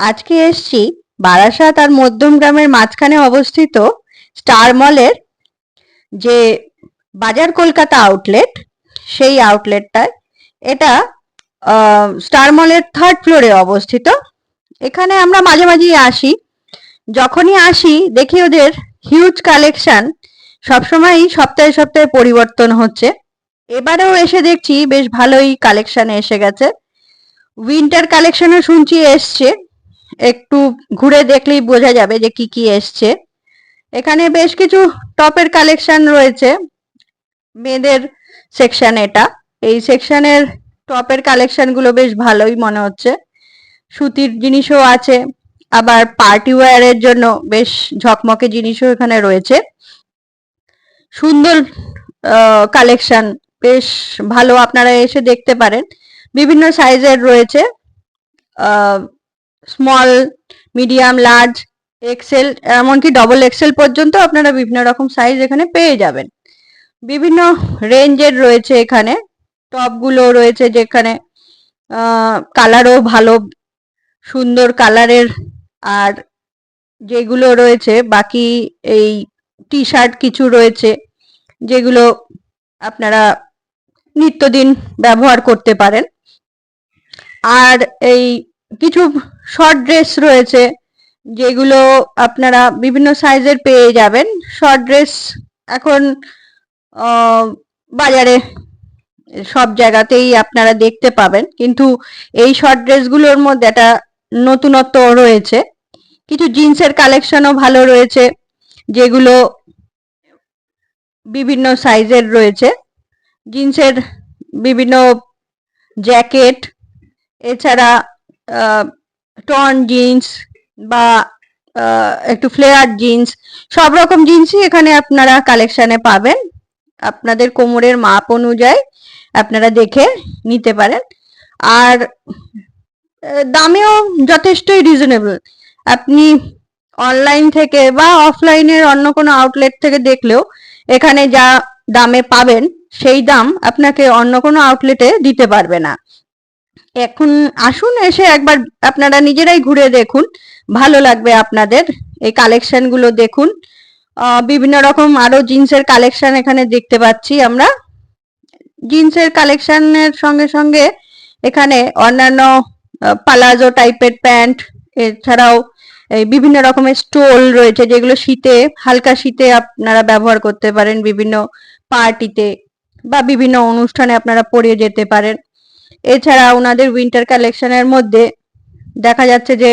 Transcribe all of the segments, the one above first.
আজকে এসছি বারাসাত আর মধ্যম গ্রামের মাঝখানে অবস্থিত স্টার মলের যে বাজার কলকাতা আউটলেট সেই আউটলেটটায় এটা স্টার মলের থার্ড ফ্লোরে অবস্থিত। এখানে আমরা মাঝে মাঝেই আসি। যখনই আসি, দেখি ওদের হিউজ কালেকশন সবসময়ই সপ্তাহে সপ্তাহে পরিবর্তন হচ্ছে। এবারেও এসে দেখছি বেশ ভালোই কালেকশন এসে গেছে। উইন্টার কালেকশনও শুনছি এসছে। একটু ঘুরে দেখলেই বোঝা যাবে যে কি কি এসছে। এখানে বেশ কিছু টপের কালেকশন রয়েছে, মেয়েদের সেকশন এটা। এই সেকশনের টপের কালেকশনগুলো বেশ ভালোই মনে হচ্ছে। সুতির জিনিসও আছে, আবার পার্টি ওয়্যারের জন্য বেশ ঝকমকে জিনিসও এখানে রয়েছে। সুন্দর কালেকশন, বেশ ভালো আপনারা এসে দেখতে পারেন। বিভিন্ন সাইজের রয়েছে স্মল মিডিয়াম লার্জ এক্সেল এমনকি ডবল এক্সেল পর্যন্ত আপনারা বিভিন্ন রকম সাইজ এখানে পেয়ে যাবেন। বিভিন্ন রেঞ্জের রয়েছে এখানে। টপগুলো রয়েছে যেখানে কালারও ভালো, সুন্দর কালারের আর যেগুলো রয়েছে, বাকি এই টি শার্ট কিছু রয়েছে, যেগুলো আপনারা নিত্যদিন ব্যবহার করতে পারেন। আর এই কিছু শর্ট ড্রেস রয়েছে, যেগুলো আপনারা বিভিন্ন সাইজের পেয়ে যাবেন। শর্ট ড্রেস এখন বাজারে সব জায়গাতেই আপনারা দেখতে পাবেন। কিন্তু এই শর্ট ড্রেসগুলোর মধ্যে একটা নতুনত্ব রয়েছে। কিছু জিন্সের কালেকশনও ভালো রয়েছে, যেগুলো বিভিন্ন সাইজের রয়েছে। জিন্সের বিভিন্ন জ্যাকেট এছাড়া টন জিন্স বা একটু ফ্লেয়ার জিন্স সব রকম জিন্সই এখানে আপনারা কালেকশানে পাবেন। আপনাদের কোমরের মাপ অনুযায়ী আপনারা দেখে নিতে পারেন। আর দামেও যথেষ্টই রিজনেবল আপনি অনলাইন থেকে বা অফলাইনের অন্য কোনো আউটলেট থেকে দেখলেও এখানে যা দামে পাবেন, সেই দাম আপনাকে অন্য কোনো আউটলেটে দিতে পারবে না। এখন আসুন, এসে একবার আপনারা নিজেরাই ঘুরে দেখুন। ভালো লাগবে আপনাদের এই কালেকশনগুলো দেখুন। বিভিন্ন রকম আরও জিন্সের কালেকশন এখানে দেখতে পাচ্ছি আমরা। জিন্সের কালেকশনের সঙ্গে সঙ্গে এখানে অন্যান্য পালাজো টাইপের প্যান্ট, এছাড়াও এই বিভিন্ন রকমের স্টোল রয়েছে, যেগুলো শীতে, হালকা শীতে আপনারা ব্যবহার করতে পারেন বিভিন্ন পার্টিতে বা বিভিন্ন অনুষ্ঠানে আপনারা পরে যেতে পারেন। এছাড়া ওনাদের উইন্টার কালেকশনের মধ্যে দেখা যাচ্ছে যে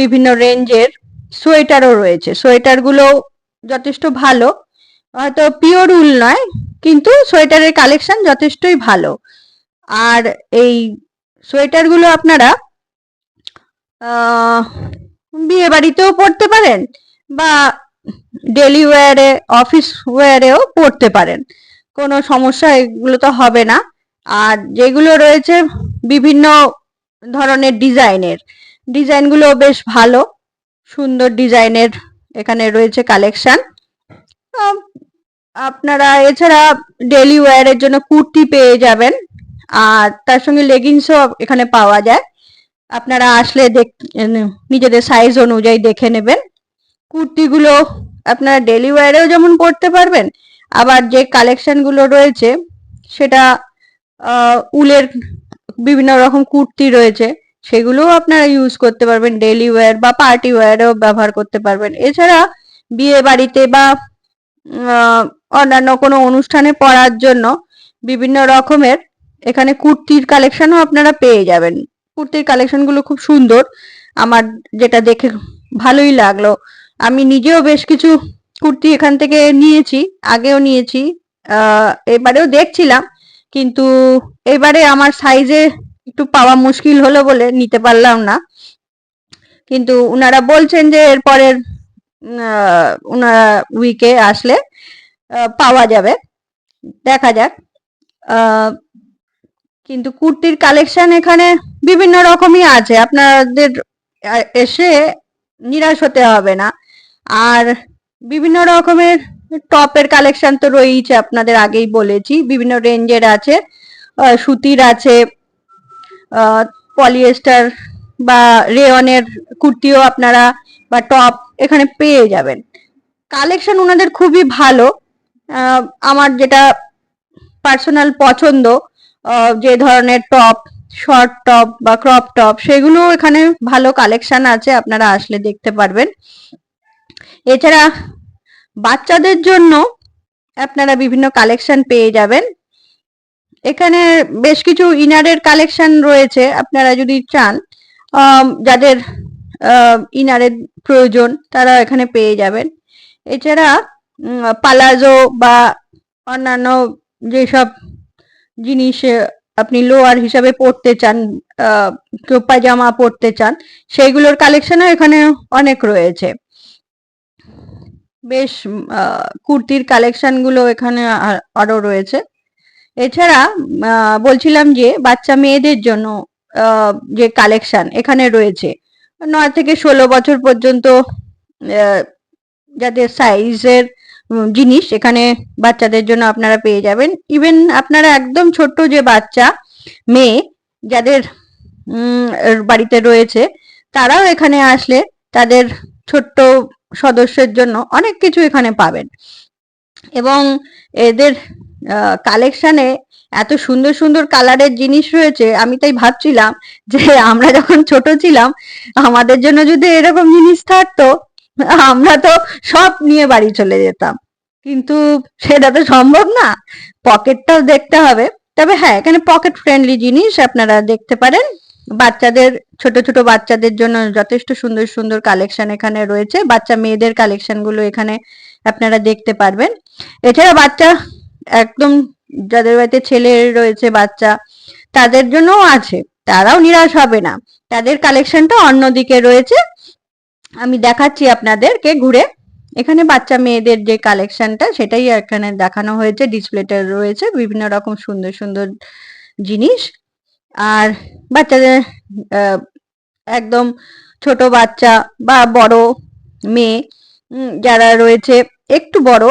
বিভিন্ন রেঞ্জের সোয়েটারও রয়েছে। সোয়েটারগুলো যথেষ্ট ভালো। হয়তো পিওর উল নয়, কিন্তু সোয়েটারের কালেকশন যথেষ্টই ভালো। আর এই সোয়েটারগুলো আপনারা বিয়ে বাড়িতেও পরতে পারেন বা ডেলি ওয়ারে অফিস ওয়ারেও পরতে পারেন। কোনো সমস্যা এগুলো তো হবে না। আর যেগুলো রয়েছে বিভিন্ন ধরনের ডিজাইনের। ডিজাইনগুলো বেশ ভালো, সুন্দর ডিজাইনের এখানে রয়েছে কালেকশন। আপনারা এছাড়া ডেলি ওয়্যারের জন্য কুর্তি পেয়ে যাবেন, আর তার সঙ্গে লেগিংসও এখানে পাওয়া যায়। আপনারা আসলে দেখ নিজেদের সাইজ অনুযায়ী দেখে নেবেন। কুর্তিগুলো আপনারা ডেলি ওয়্যারেও যেমন পরতে পারবেন, আবার যে কালেকশনগুলো রয়েছে, সেটা উলের বিভিন্ন রকম কুর্তি রয়েছে, সেগুলোও আপনারা ইউজ করতে পারবেন ডেলি ওয়্যার বা পার্টি ওয়্যারেও ব্যবহার করতে পারবেন। এছাড়া বিয়ে বাড়িতে বা অন্যান্য কোনো অনুষ্ঠানে পরার জন্য বিভিন্ন রকমের এখানে কুর্তির কালেকশনও আপনারা পেয়ে যাবেন। কুর্তির কালেকশনগুলো খুব সুন্দর, আমার যেটা দেখে ভালোই লাগল। আমি নিজেও বেশ কিছু কুর্তি এখান থেকে নিয়েছি, আগেও নিয়েছি এবারেও দেখছিলাম। কিন্তু এবারে আমার সাইজে একটু পাওয়া মুশকিল হলো বলে নিতে পারলাম না। কিন্তু উনারা বলছেন যে এরপরের উনারা উইকে আসলে পাওয়া যাবে। দেখা যাক। কিন্তু কুর্তির কালেকশন এখানে বিভিন্ন রকমই আছে। আপনাদের এসে নিরাশ হতে হবে না। আর বিভিন্ন রকমের টপের কালেকশন তো রয়েইছে, আপনাদের আগেই বলেছি। বিভিন্ন রেঞ্জের আছে সুতির আছে পলিয়েস্টার বা রেয়নের কুর্তিও আপনারা বা টপ এখানে পেয়ে যাবেন। কালেকশন ওনাদের খুবই ভালো আমার যেটা পার্সোনাল পছন্দ যে ধরনের টপ শর্ট টপ বা ক্রপ টপ সেগুলো এখানে ভালো কালেকশন আছে, আপনারা আসলে দেখতে পারবেন। এছাড়া বাচ্চাদের জন্য আপনারা বিভিন্ন কালেকশন পেয়ে যাবেন। এখানে বেশ কিছু ইনারের কালেকশন রয়েছে, আপনারা যদি চান যাদের ইনারের প্রয়োজন, তারা এখানে পেয়ে যাবেন। এছাড়া পালাজো বা অন্যান্য যেসব জিনিস আপনি লোয়ার হিসাবে পড়তে চান পায়জামা পড়তে চান, সেইগুলোর কালেকশনও এখানে অনেক রয়েছে। বেশ কুর্তির কালেকশনগুলো এখানে আ- আরও রয়েছে। এছাড়া বলছিলাম যে বাচ্চা মেয়েদের জন্য যে কালেকশন এখানে রয়েছে, নয় থেকে ষোলো বছর পর্যন্ত যাদের সাইজের জিনিস এখানে বাচ্চাদের জন্য আপনারা পেয়ে যাবেন। ইভেন আপনারা একদম ছোট্ট যে বাচ্চা মেয়ে যাদের বাড়িতে রয়েছে, তারাও এখানে আসলে তাদের ছোট্ট সদস্যের জন্য অনেক কিছু এখানে পাবেন। এবং এদের কালেকশনে এত সুন্দর সুন্দর কালারের জিনিস রয়েছে, আমি তাই ভাবছিলাম যে আমরা যখন ছোট ছিলাম, আমাদের জন্য যদি এরকম জিনিস থাকতো, আমরা তো সব নিয়ে বাড়ি চলে যেতাম। কিন্তু সেটা তো সম্ভব না পকেটটাও দেখতে হবে। তবে হ্যাঁ এখানে পকেট ফ্রেন্ডলি জিনিস আপনারা দেখতে পারেন। বাচ্চাদের, ছোট ছোট বাচ্চাদের জন্য যথেষ্ট সুন্দর সুন্দর কালেকশন এখানে রয়েছে। বাচ্চা মেয়েদের কালেকশনগুলো এখানে আপনারা দেখতে পারবেন। এছাড়া বাচ্চা একদম, যাদের বাড়িতে ছেলে রয়েছে, বাচ্চা, তাদের জন্যও আছে। তারাও নিরাশ হবে না। তাদের কালেকশনটা অন্যদিকে রয়েছে। আমি দেখাচ্ছি আপনাদেরকে ঘুরে। এখানে বাচ্চা মেয়েদের যে কালেকশনটা সেটাই এখানে দেখানো হয়েছে। ডিসপ্লেতে রয়েছে। বিভিন্ন রকম সুন্দর সুন্দর জিনিস। আর বাচ্চাদের একদম ছোট বাচ্চা বা বড় মেয়ে যারা রয়েছে একটু বড়,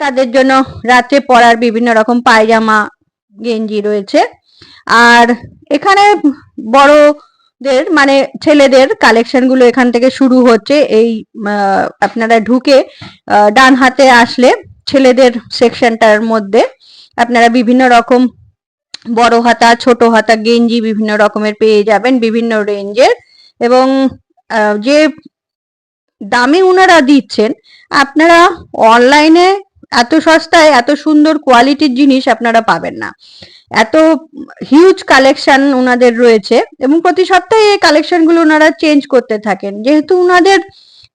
তাদের জন্য রাতে পরার বিভিন্ন রকম পায়জামা, গেঞ্জি রয়েছে। আর এখানে বড়দের মানে ছেলেদের কালেকশনগুলো এখান থেকে শুরু হচ্ছে। এই আপনারা ঢুকে ডান হাতে আসলে ছেলেদের সেকশনটার মধ্যে আপনারা বিভিন্ন রকম বড় হাতা, ছোট হাতা, গেঞ্জি বিভিন্ন রকমের পেয়ে যাবেন বিভিন্ন রেঞ্জের এবং যে দামে ওনারা দিচ্ছেন, আপনারা অনলাইনে এত সস্তায়, এত সুন্দর কোয়ালিটির জিনিস আপনারা পাবেন না। এত হিউজ কালেকশন ওনাদের রয়েছে এবং প্রতি সপ্তাহে এই কালেকশনগুলো ওনারা চেঞ্জ করতে থাকেন। যেহেতু ওনাদের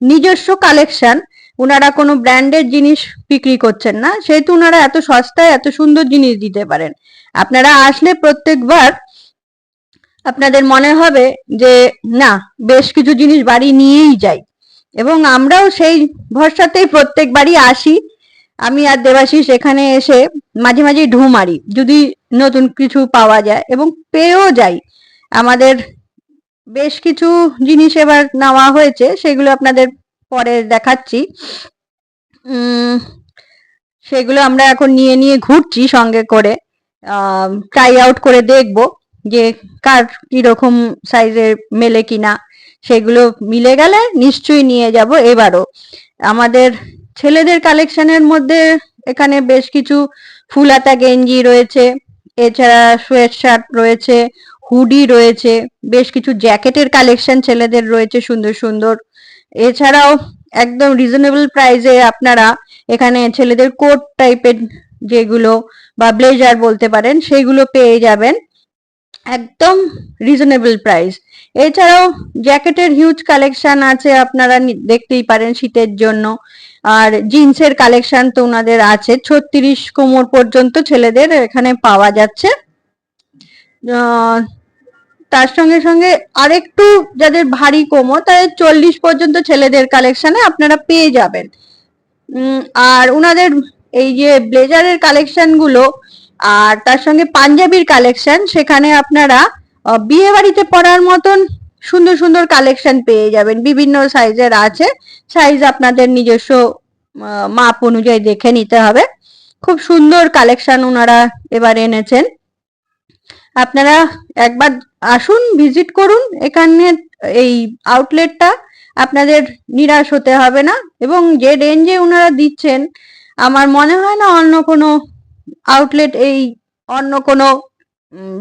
নিজস্ব কালেকশন ওনারা কোনো ব্র্যান্ডের জিনিস বিক্রি করছেন না, সেহেতু ওনারা এত সস্তায় এত সুন্দর জিনিস দিতে পারেন। আপনারা আসলে প্রত্যেকবার আপনাদের মনে হবে যে, না, বেশ কিছু জিনিস বাড়ি নিয়েই যাই। এবং আমরাও সেই ভরসাতেই প্রত্যেকবারই আসি। আমি আর দেবাশিস এখানে এসে মাঝে মাঝে ঢু মারি, যদি নতুন কিছু পাওয়া যায় এবং পেয়েও যাই। আমাদের বেশ কিছু জিনিস এবার নেওয়া হয়েছে, সেগুলো আপনাদের পরে দেখাচ্ছি। সেগুলো আমরা এখন নিয়ে নিয়ে ঘুরছি সঙ্গে করে। ট্রাই আউট করে দেখব যে কার কীরকম সাইজের মেলে কিনা। সেগুলো মিলে গেলে নিশ্চয়ই নিয়ে যাব এবারও। আমাদের ছেলেদের কালেকশনের মধ্যে এখানে বেশ কিছু ফুলাতা গেঞ্জি রয়েছে, এছাড়া সোয়েট শার্ট রয়েছে হুডি রয়েছে, বেশ কিছু জ্যাকেটের কালেকশন ছেলেদের রয়েছে সুন্দর সুন্দর। এছাড়াও একদম রিজনেবল প্রাইসে আপনারা এখানে ছেলেদের কোট টাইপের যেগুলো বা ব্লেজার বলতে পারেন, সেগুলো পেয়ে যাবেন। একদম রিজনেবল প্রাইস এছাড়াও জ্যাকেটের হিউজ কালেকশন আছে আপনারা দেখতেই পারেন শীতের জন্য। আর জিন্সের কালেকশন তো ওনাদের আছে। ছত্রিশ কোমর পর্যন্ত ছেলেদের এখানে পাওয়া যাচ্ছে। তার সঙ্গে সঙ্গে আরেকটু যাদের ভারী কোমর, তাদের চল্লিশ পর্যন্ত ছেলেদের কালেকশনে আপনারা পেয়ে যাবেন। আর ওনাদের এই যে ব্লেজারের কালেকশনগুলো, আর তার সঙ্গে পাঞ্জাবির কালেকশন সেখানে আপনারা বিয়ে বাড়িতে পরার মতন সুন্দর সুন্দর কালেকশন পেয়ে যাবেন। বিভিন্ন সাইজের আছে। সাইজ আপনাদের নিজস্ব মাপ অনুযায়ী দেখে নিতে হবে। খুব সুন্দর কালেকশন ওনারা এবার এনেছেন। আপনারা একবার আসুন ভিজিট করুন। এখানে এই আউটলেটটা আপনাদের নিরাশ হতে হবে না এবং যে রেঞ্জে ওনারা দিচ্ছেন, আমার মনে হয় না অন্য কোনো আউটলেট এই অন্য কোনো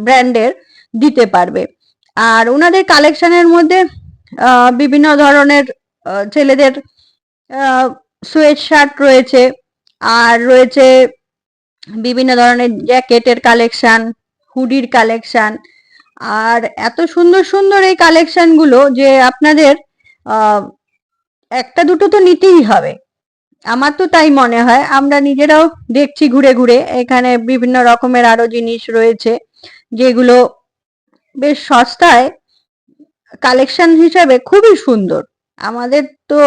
ব্র্যান্ডের দিতে পারবে। আর ওনাদের কালেকশনের মধ্যে বিভিন্ন ধরনের ছেলেদের সোয়েট শার্ট রয়েছে, আর রয়েছে বিভিন্ন ধরনের জ্যাকেটের কালেকশান হুডির কালেকশন আর এত সুন্দর সুন্দর এই কালেকশনগুলো যে আপনাদের একটা দুটো তো নিতেই হবে। আমার তো তাই মনে হয়, আমরা নিজেরাও দেখছি ঘুরে ঘুরে, এখানে বিভিন্ন রকমের আরও জিনিস রয়েছে, যেগুলো বেশ সস্তায় কালেকশন হিসাবে খুবই সুন্দর। আমাদের তো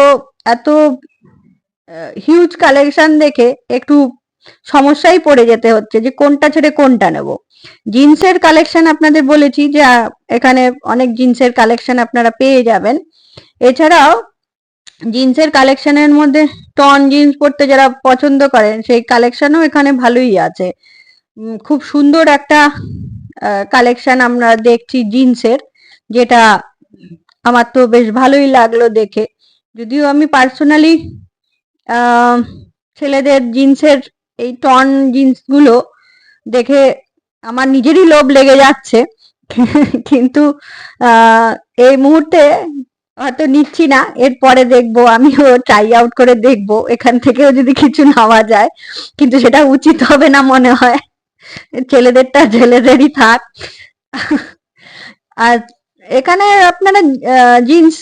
এত হিউজ কালেকশন দেখে একটু সমস্যায় পড়ে যেতে হচ্ছে যে কোনটা ছেড়ে কোনটা নেব। জিন্সের কালেকশন আপনাদের বলেছি যে এখানে অনেক জিন্সের কালেকশন আপনারা পেয়ে যাবেন। এছাড়াও জিন্সের কালেকশনের মধ্যে টন জিন্স পরতে যারা পছন্দ করেন, সেই কালেকশনও এখানে ভালোই আছে। খুব সুন্দর একটা কালেকশন আমরা দেখছি জিন্সের, যেটা আমার তো বেশ ভালোই লাগল দেখে। যদিও আমি পার্সোনালি ছেলেদের জিন্সের এই টন জিন্সগুলো দেখে আমার নিজেরই লোভ লেগে যাচ্ছে। কিন্তু এই মুহূর্তে হয়তো নিচ্ছি না, এরপরে দেখব, আমিও ট্রাই আউট করে দেখব, এখান থেকেও যদি কিছু নেওয়া যায়। কিন্তু সেটা উচিত হবে না মনে হয়। ছেলেদেরটা ছেলেদেরই থাক। আর এখানে আপনারা জিন্স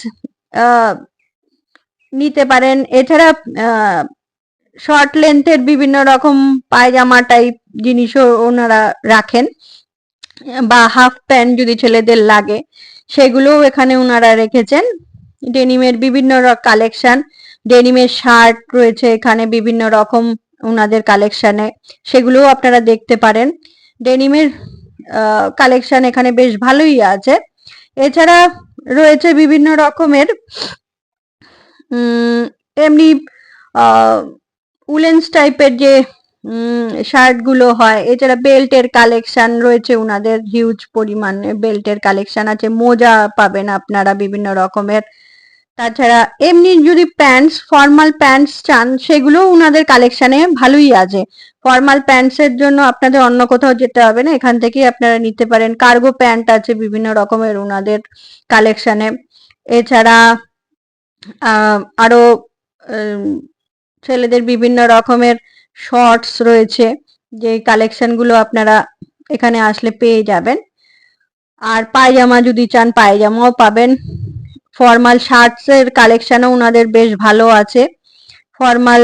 নিতে পারেন। এছাড়া শর্ট লেন্থের বিভিন্ন রকম পায়জামা টাইপ জিনিসও ওনারা রাখেন, বা হাফ প্যান্ট যদি ছেলেদের লাগে, সেগুলোও এখানে ওনারা রেখেছেন। ডেনিমের বিভিন্ন কালেকশন ডেনিমের শার্ট রয়েছে এখানে বিভিন্ন রকম ওনাদের কালেকশনে সেগুলোও আপনারা দেখতে পারেন। ডেনিমের কালেকশন এখানে বেশ ভালোই আছে। এছাড়া রয়েছে বিভিন্ন রকমের এমনি উলেন্স টাইপের যে শার্টগুলো হয়, এছাড়া বেল্টের কালেকশন রয়েছে উনাদের হিউজ পরিমাণে বেল্টের কালেকশন আছে, মোজা পাবেন আপনারা বিভিন্ন রকমের। তাছাড়া এমনি যদি প্যান্টস ফর্মাল প্যান্টস চান সেগুলো উনাদের কালেকশনে ভালোই আছে। ফর্মাল প্যান্টস এর জন্য আপনাদের অন্য কোথাও যেতে হবে না, এখান থেকেই আপনারা নিতে পারেন। কার্গো প্যান্ট আছে বিভিন্ন রকমের উনাদের কালেকশনে এছাড়া আরও ছেলেদের বিভিন্ন রকমের শর্টস রয়েছে, যে কালেকশনগুলো আপনারা এখানে আসলে পেয়ে যাবেন। আর পায়জামা যদি চান, পায়জামাও পাবেন। ফর্মাল শার্টস এর কালেকশনও ওনাদের বেশ ভালো আছে। ফর্মাল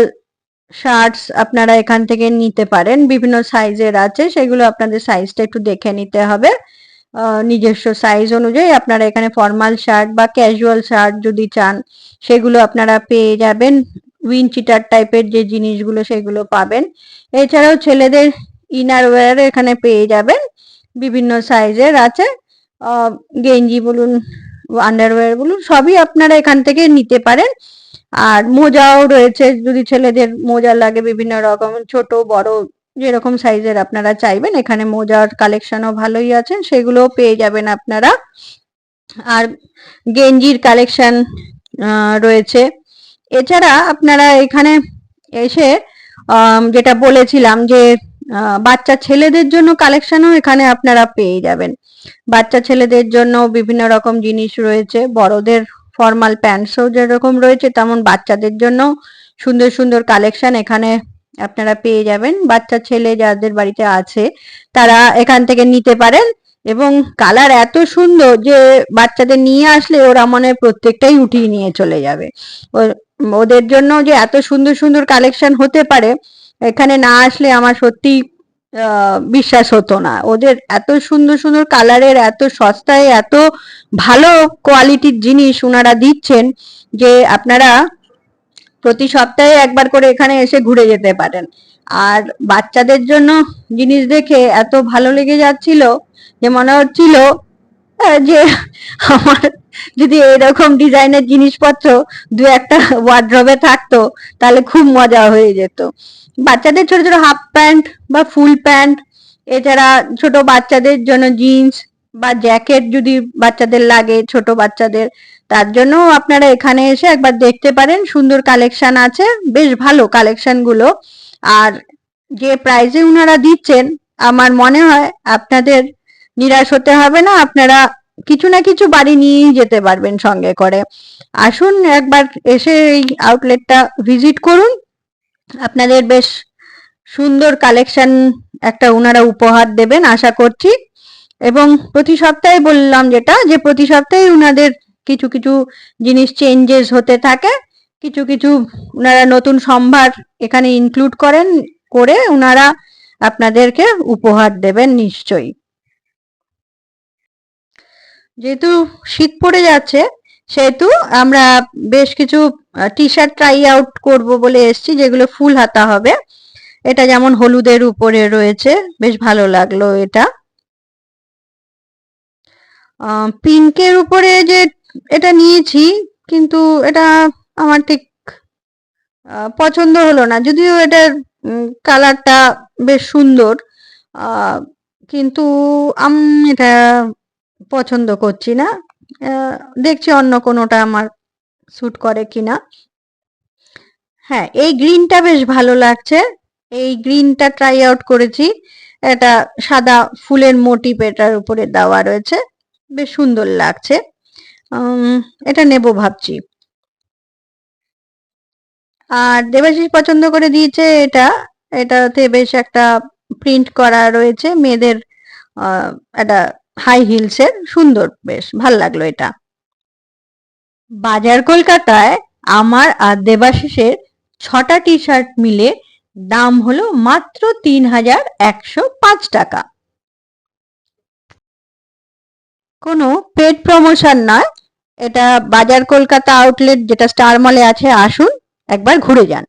শার্টস আপনারা এখান থেকে নিতে পারেন। বিভিন্ন সাইজের আছে, সেগুলো আপনাদের সাইজটা একটু দেখে নিতে হবে। নিজস্ব সাইজ অনুযায়ী আপনারা এখানে ফর্মাল শার্ট বা ক্যাজুয়াল শার্ট যদি চান, সেগুলো আপনারা পেয়ে যাবেন। উইন চিটার টাইপের যে জিনিসগুলো সেগুলো পাবেন। এছাড়াও ছেলেদের ইনার ওয়্যার এখানে পেয়ে যাবেন। বিভিন্ন সাইজের আছে। গেঞ্জি বলুন আন্ডারওয়্যার বলুন, সবই আপনারা এখান থেকে নিতে পারেন। আর মোজাও রয়েছে, যদি ছেলেদের মোজা লাগে বিভিন্ন রকম, ছোট, বড় যেরকম সাইজের আপনারা চাইবেন, এখানে মোজার কালেকশনও ভালোই আছে, সেগুলোও পেয়ে যাবেন আপনারা। আর গেঞ্জির কালেকশন রয়েছে। এছাড়া আপনারা এখানে এসে যেটা বলেছিলাম যে বাচ্চা ছেলেদের জন্য কালেকশনও এখানে আপনারা পেয়ে যাবেন। বাচ্চা ছেলেদের জন্য বিভিন্ন রকম জিনিস রয়েছে, বড়দের ফর্মাল প্যান্টসও যেরকম রয়েছে, তেমন বাচ্চাদের জন্য সুন্দর সুন্দর কালেকশন এখানে আপনারা পেয়ে যাবেন। বাচ্চা ছেলে যাদের বাড়িতে আছে, তারা এখান থেকে নিতে পারেন এবং কালার এত সুন্দর যে, বাচ্চাদের নিয়ে আসলে ওরা মনে প্রত্যেকটাই উঠিয়ে নিয়ে চলে যাবে। ওদের জন্য যে এত সুন্দর সুন্দর কালেকশন হতে পারে, এখানে না আসলে আমার সত্যি বিশ্বাস হতো না। ওদের এত সুন্দর সুন্দর কালারের এত সস্তায়, এত ভালো কোয়ালিটির জিনিস ওনারা দিচ্ছেন যে আপনারা প্রতি সপ্তাহে একবার করে এখানে এসে ঘুরে যেতে পারেন। আর বাচ্চাদের জন্য জিনিস দেখে এত ভালো লেগে যাচ্ছিল যে মনে হচ্ছিল যে আমার যদি এরকম ডিজাইনের জিনিসপত্র দু একটা ওয়ার্ড্রবে থাকতো, তাহলে খুব মজা হয়ে যেত। বাচ্চাদের ছোট ছোট হাফ প্যান্ট বা ফুল প্যান্ট এছাড়া ছোট বাচ্চাদের জন্য জিন্স বা জ্যাকেট যদি বাচ্চাদের লাগে, ছোট বাচ্চাদের, তার জন্য আপনারা এখানে এসে একবার দেখতে পারেন, সুন্দর কালেকশন আছে, বেশ ভালো কালেকশনগুলো। আর যে প্রাইজে উনারা দিচ্ছেন, আমার মনে হয় আপনাদের নিরাশ হতে হবে না, আপনারা কিছু না কিছু বাড়ি নিয়েই যেতে পারবেন সঙ্গে করে। আসুন, একবার এসে এই আউটলেটটা ভিজিট করুন। আপনাদের বেশ সুন্দর কালেকশন একটা ওনারা উপহার দেবেন, আশা করছি। এবং প্রতি সপ্তাহে বললাম যেটা, যে প্রতি সপ্তাহে ওনাদের কিছু কিছু জিনিস চেঞ্জেস হতে থাকে। কিছু কিছু ওনারা নতুন সম্ভার এখানে ইনক্লুড করেন, করে ওনারা আপনাদেরকে উপহার দেবেন নিশ্চয়ই। যেহেতু শীত পড়ে যাচ্ছে, সেহেতু আমরা বেশ কিছু টি শার্ট ট্রাই আউট করব বলে এসছি, যেগুলো ফুল হাতা হবে। এটা যেমন হলুদের উপরে রয়েছে, বেশ ভালো লাগল এটা। পিঙ্কের উপরে যে এটা নিয়েছি, কিন্তু এটা আমার ঠিক পছন্দ হলো না। যদিও এটার কালারটা বেশ সুন্দর কিন্তু আমি, এটা পছন্দ করছি না। দেখছি অন্য কোনোটা আমার স্যুট করে কিনা। হ্যাঁ এই গ্রিনটা বেশ ভালো লাগছে। এই গ্রিনটা ট্রাই আউট করেছি। এটা সাদা ফুলের মোটিভ এটার উপরে দেওয়া রয়েছে। বেশ সুন্দর লাগছে। এটা নেব ভাবছি। আর দেবাশিস পছন্দ করে দিয়েছে এটা। এটাতে বেশ একটা প্রিন্ট করা রয়েছে। মেয়েদের একটা হাই হিলসের সুন্দর, বেশ ভালো লাগল এটা। বাজার কলকাতায় আমার আর দেবাশিসের ছটা টি শার্ট মিলে দাম হলো মাত্র তিন হাজার একশো পাঁচ টাকা। কোনো পেড প্রমোশন নয়। এটা বাজার কলকাতা আউটলেট যেটা স্টার মলে আছে, আসুন, একবার ঘুরে যান।